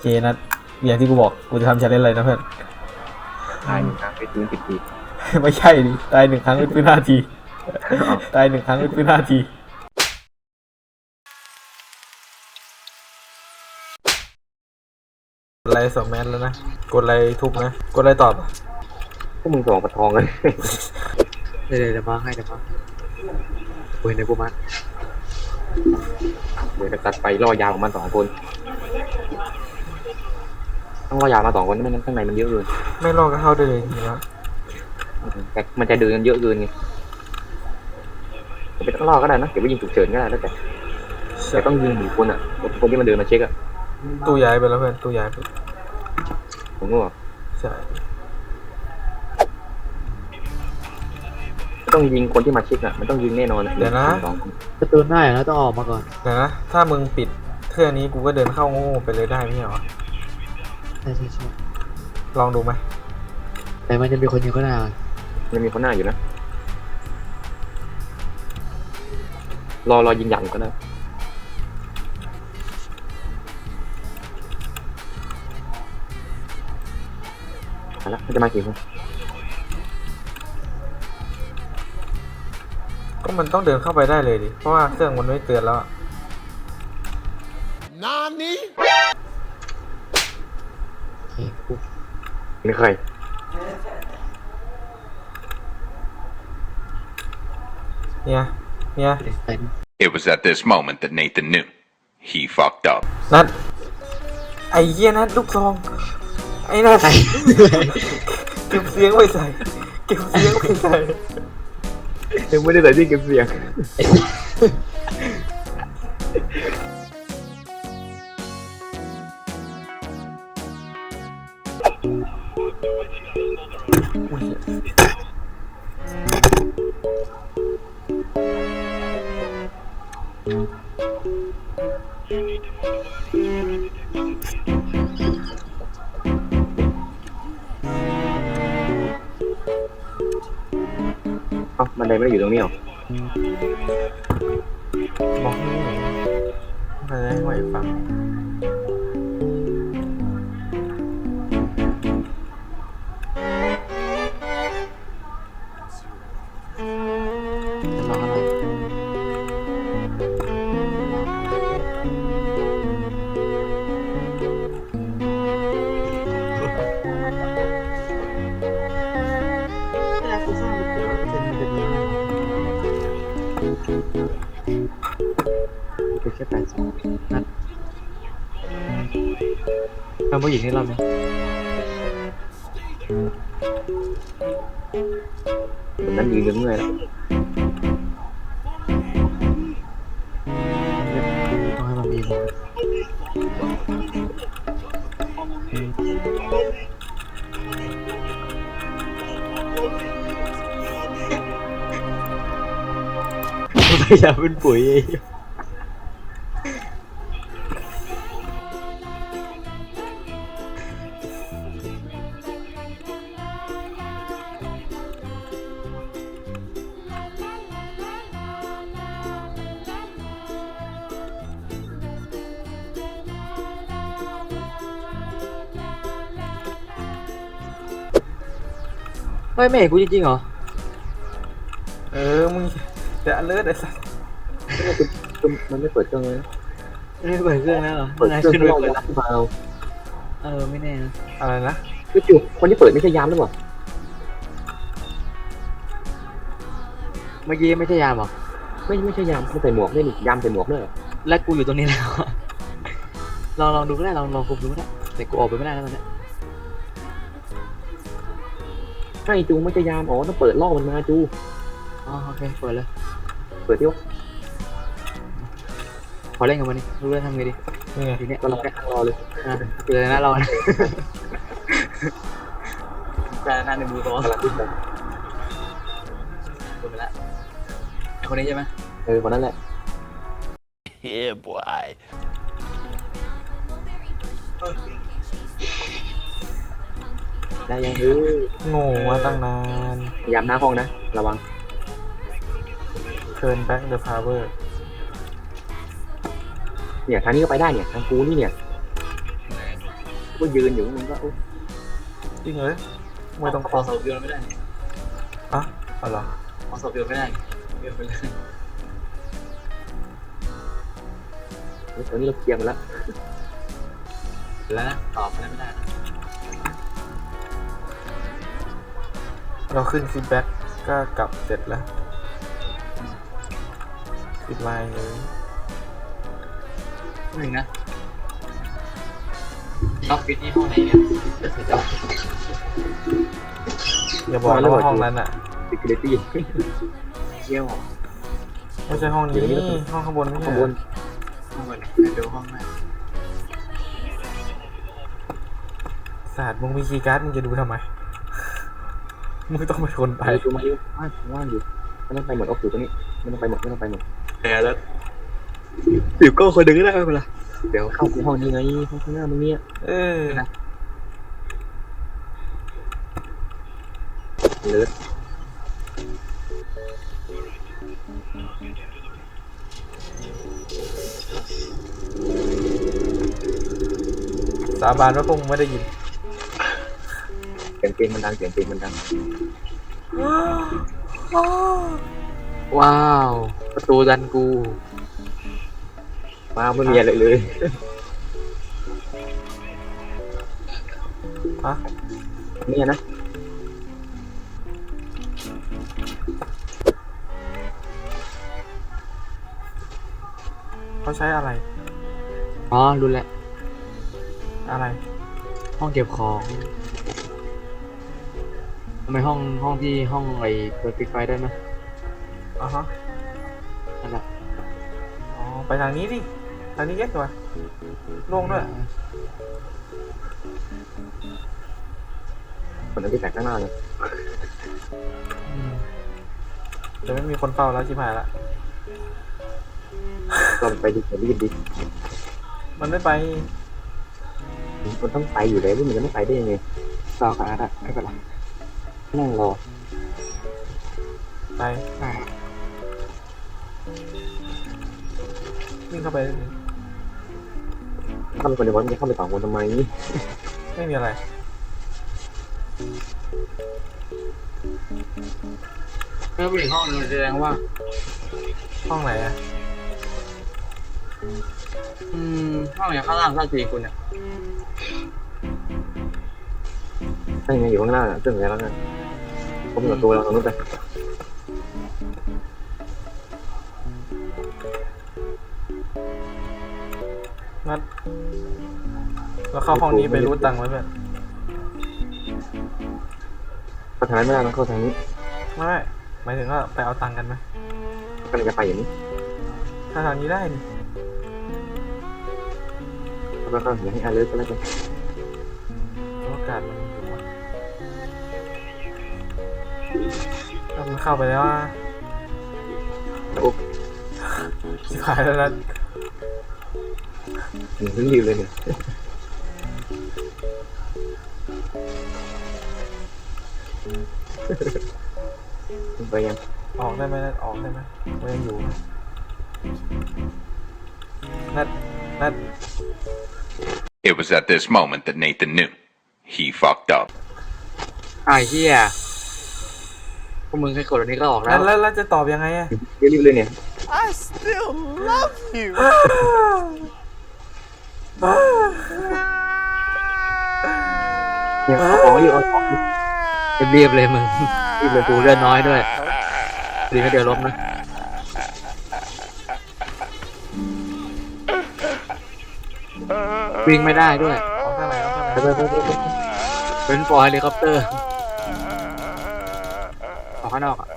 เคนัดอย่างที่กูบอกกูจะทำชาเลนจ์อะไรนะเพื่อนตายหนึ่งครั้งไปฟื้นสิบทีไม่ใช่ดิตายหนึ่งครั้งเป็นพื้นห้าทีตายหนึ่งครั้งเป็นพื้นห้าทีกดไลค์สองแมสแล้วนะกดไลค์ทุบนะกดไลค์ตอบอะพวกมึงสองประทองเลยเดี๋ยวเดี๋ยวมาให้เดี๋ยวมาเว้ยในกูมัดเดี๋ยวจะตัดไปล่อยาวของมันสองคน ต้องล่อยาวมาสองคนไม่งั้นข้างในมันเยอะเกินไม่รอดก็เข้าได้เลยจริงๆแล้วแต่มันจะเดินกันเยอะเกินไงจะไม่ต้องล่อก็ได้นะเดี๋ยวไปยิงฉุกเฉินก็ได้แล้วแต่แต่ต้องยิงหมู่คนอะคนที่มันเดินมาเช็คอะตู้ย้ายไปแล้วเพื่อนตู้ย้ายไปผมก็บอกใช่ต้องยิงคนที่มาเช็คอะ มันต้องยิงแน่นอนสองคนประตูหน้าอย่างนั้นต้องออกมาก่อนแต่นะ ถ้ามึงปิดเครื่องนี้กูก็เดินเข้าโง่ๆไปเลยได้ไม่ใช่เหรอ ใช่ใช่ใช่ลองดูไหมแต่มันจะมีคนยิงข้างหน้าก่อนมันมีคนหน้าอยู่นะ รอรอยิงอย่างก็ได้เอาละมันจะมากี่คนก็มันต้องเดินเข้าไปได้เลยดิ เพราะว่าเครื่องมันไม่เตือนแล้วอะโอเคกู ไม่เคยเนี่ยเนี่ยเด็กเต็ม It was at this moment that Nathan knew. He fucked up. นัดไอ้เหี้ยนัดลูกซอง ไอ้นัดเก็บเสียงไว้ใส่เก็บเสียงไว้ใส่ ยังไม่ได้ใส่ที่เก็บเสียง เอ้าบันไดไม่ได้อยู่ตรงนี้หรอบอกให้หน่อยได้ไหวฟัง แค่แปดสิบนัดทำผู้หญิงให้รอบไหมผมนั้นยืนจนเมื่อยแล้ว ไม่อยากเป็นปุ๋ย ไอ้เหี้ยไม่ไม่เห็นกูจริงๆเหรอ เออมึงจะเลิศไอ้สัสคือมันไม่เปิดเครื่องเลยนะไม่ได้เปิดเครื่องแล้วเหรอเปิดนายเครื่องขึ้นไปเราเปิดรับเบาเออไม่แน่นะอะไรนะคือจู่คนที่เปิดไม่ใช่ยามหรือเปล่าเมื่อกี้ไม่ใช่ยามเหรอไม่ไม่ใช่ยามมันใส่หมวกด้วยนี่ยามใส่หมวกด้วยเหรอและกูอยู่ตรงนี้แล้วลองลองดูก็ได้ลองลองคุมดูก็ได้แต่กูออกไปไม่ได้แล้วตอนเนี้ ยใช่จูไม่ใช่ยามอ๋อต้องเปิดล่อมันมาจูอ๋อโอเคเปิดเลย เปิดที่ว่าขอเล่นกับมันดิรู้เรื่องทำไงดีนี่ไงทีเนี้ยก็รอแค่ข้างรอเลยอะเจอนะรอนะแต่หน้าในมือตัวกำลังขึ้นไปเปิดไปแล้วไอ้คนนี้ใช่ไหมเออวันนั้นแหละ Yeah, boy. ได้ยังเออโง่มาตั้งนานยามหน้าห้องนะ ระวัง turn back the power เนี่ยทางนี้ก็ไปได้เนี่ยทางกูนี่เนี่ยก็ยืนอยู่มึงก็อุ๊ยจริงเลยไม่ต้องขอสอบโยนไม่ได้อะเอาเหรอขอสอบโยนไม่ได้โยนไปเลยตอนนี้เราเคลียร์มาแล้วแล้วนะตอบไม่ได้นะ เราขึ้นฟีดแบ็กก็กลับเสร็จแล้วปิดไลน์เลยหนึ่งนะล็อกปิดที่ห้องไหนเนี่ยอย่าบอกนะว่าห้องนั้นอะ security เที่ยวไม่ใช่ห้องนี้ห้องข้างบนไม่ข้าใช่งเหบรอนห้องบนดูห้องไหนศาสตร์มึงมีคีย์การ์ดมึงจะดูทำไม มึงต้องไปทนไปไปดูมาดิว่างว่างอยู่ไม่ต้องไปหมดออฟอยู่ตรงนี้ไม่ต้องไปหมดไม่ต้องไปหมดแต่แล้วอยู่ก็คนหนึ่งก็ได้ไม่เป็นไรเดี๋ยวเข้ากูห้องนี้ไงห้องข้างหน้ามึงเนี่ยเออเลิศสาบานว่าพวกมึงไม่ได้ยิน เสียงเพลงมันดังเสียงเพลงมันดัง ว้าว ประตูดันกู ว้าวไม่มีอะไรเลยฮะเนี่ยนะเขาใช้อะไร อ๋อรู้แล้ว อะไร ห้องเก็บของ ทำไมห้องห้องที่ห้องไอ้เปิดปิดไฟได้ไหมอ๋อฮะ นั่นแหละอ๋อ ไปทางนี้ดิทางนี้เย็ดกว่าโล่งด้วยคนนั้นที่แตกข้างหน้าเลยอืมเดี๋ยวไม่มีคนเฝ้าแล้วชิบหายละก็ไปดิไปรีบดิ มันไม่ไป มันต้องไปอยู่แล้วมันจะไม่ไปได้ยังไงรอการ์ดอะไม่เป็นไร นั่งรอไปอ่าวิ่งเข้าไปเลยเข้าไปคนในวัดมันจะเข้าไปสองคนทำไมไม่มีอะไรเมื่อไปถึงห้องนึงแสดงว่า ห้องไหนอะอืมห้องอย่างข้างล่างข้างสี่คุณเนี่ย ใช่ไงอยู่ข้างหน้าน่ะเรื่องอะไรแล้วกันผมกับตัวเราตรงนู้นไปนัดเราเข้าห้องนี้ไปรู้ตังค์ไว้เพื่อนเข้าทางนั้นไม่ได้ต้องเข้าทางนี้ไม่ไม่หมายถึงว่าไปเอาตังค์กันไหมก็เลยจะไปอย่างนี้ถ้าทางนี้ได้นี่แล้วก็อย่าให้อาเลิร์ก็แล้วกันโอกาสมันอยู่วะ เข้าไปแล้วอะแล้วโอ้ชิบหายแล้วนะหนึ่งรีบเลยเนี่ยไปยังออกได้ไหมนัดออกได้ไหมมันยังอยู่ไหมนัดนัด It was at this moment that Nathan knew. He fucked up. ไอ้เหี้ย พวกมึงแค่กดอันนี้ก็ออกแล้นัวดแล้วแล้วจะตอบยังไงอะรีบเลยเนี่ยเนี่ยเอาของอยู่เอาของอยู่เรียบๆเลยมึง รีบเลยกูเลือดน้อยด้วย ดีก็เดี๋ยวลบนะ วิ่งไม่ได้ด้วยออกข้างไหนออกข้างไหนไปไปไปไปไปเป็นฟอยเฮลิคอปเตอร์ ออกข้างนอกอะ